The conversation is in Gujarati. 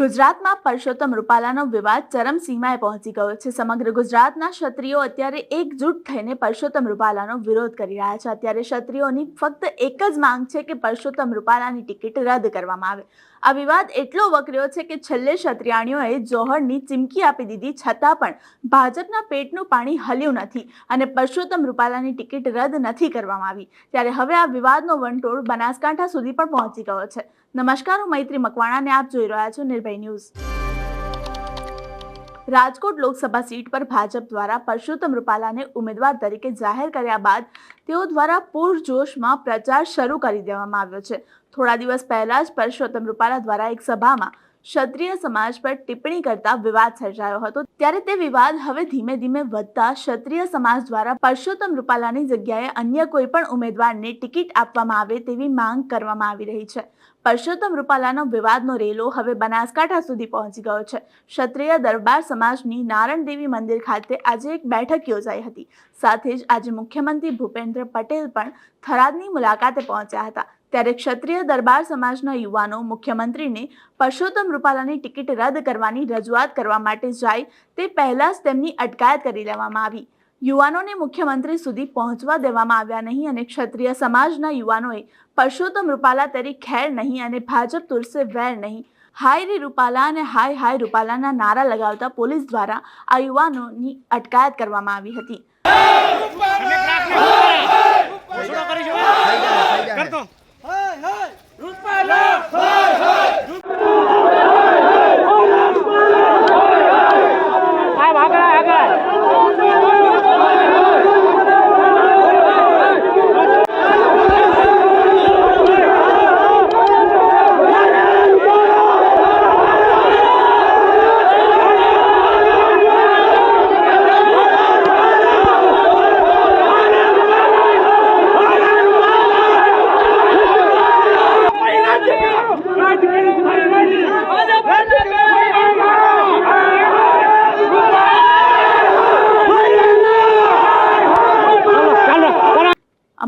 ગુજરાતમાં પરસોત્તમ રૂપાલાનો વિવાદ ચરમસીમાએ પહોંચી ગયો છે. સમગ્ર ગુજરાતના ક્ષત્રિયો અત્યારે એકજૂટ થઈને પરસોત્તમ રૂપાલાનો વિરોધ કરી રહ્યા છે. અત્યારે ક્ષત્રિયોની ફક્ત એક જ માંગ છે કે પરસોત્તમ રૂપાલાની ટિકિટ રદ કરવામાં આવે. આ વિવાદ એટલો વકર્યો છે કે છેલ્લે ક્ષત્રિયાણીઓએ જોહરની ચીમકી આપી દીધી, છતાં પણ ભાજપના પેટનું પાણી હલ્યું નથી અને પરસોત્તમ રૂપાલાની ટિકિટ રદ નથી કરવામાં આવી. ત્યારે હવે આ વિવાદનો વંટોળ બનાસકાંઠા સુધી પણ પહોંચી ગયો છે. નમસ્કાર, હું મૈત્રી મકવાણાને આપ જોઈ રહ્યા છો નિર્ભય ન્યૂઝ. રાજકોટ લોકસભા સીટ પર ભાજપ દ્વારા પરસોત્તમ રૂપાલાને ઉમેદવાર તરીકે જાહેર કર્યા બાદ તેઓ દ્વારા પૂરજોશમાં પ્રચાર શરૂ કરી દેવામાં આવ્યો છે. થોડા દિવસ પહેલા જ પરસોત્તમ રૂપાલા દ્વારા એક સભામાં ક્ષત્રિય સમાજ પર ટિપ્પણી કરતા વિવાદ સર્જાયો હતો. ત્યારે તે વિવાદ હવે ધીમે ધીમે વધતા ક્ષત્રિય સમાજ દ્વારા પરસોત્તમ રૂપાલાની જગ્યાએ અન્ય કોઈ પણ ઉમેદવારને ટિકિટ આપવામાં આવે તેવી માંગ કરવામાં આવી રહી છે. પરસોત્તમ રૂપાલાનો વિવાદનો રેલો હવે બનાસકાંઠા સુધી પહોંચી ગયો છે. ક્ષત્રિય દરબાર સમાજની નારણ દેવી મંદિર ખાતે આજે એક બેઠક યોજાઈ હતી. સાથે જ આજે મુખ્યમંત્રી ભૂપેન્દ્ર પટેલ પણ થરાદની મુલાકાતે પહોંચ્યા હતા. ત્યારે ક્ષત્રિય દરબાર સમાજના યુવાનો મુખ્યમંત્રીને પરસોત્તમ રૂપાલાની ટિકિટ રદ કરવાની રજૂઆત કરવા માટે જાય તે પહેલાં જ તેમની અટકાયત કરી લેવામાં આવી. યુવાનોને મુખ્યમંત્રી સુધી પહોંચવા દેવામાં આવ્યા નહીં અને ક્ષત્રિય સમાજના યુવાનોએ પરસોત્તમ રૂપાલા તેરી ખેર નહીં અને ભાજપ તુલસે વેર નહીં. હાય રે રૂપાલા અને હાય હાય રૂપાલાના નારા લગાવતા પોલીસ દ્વારા આ યુવાનોની અટકાયત કરવામાં આવી હતી.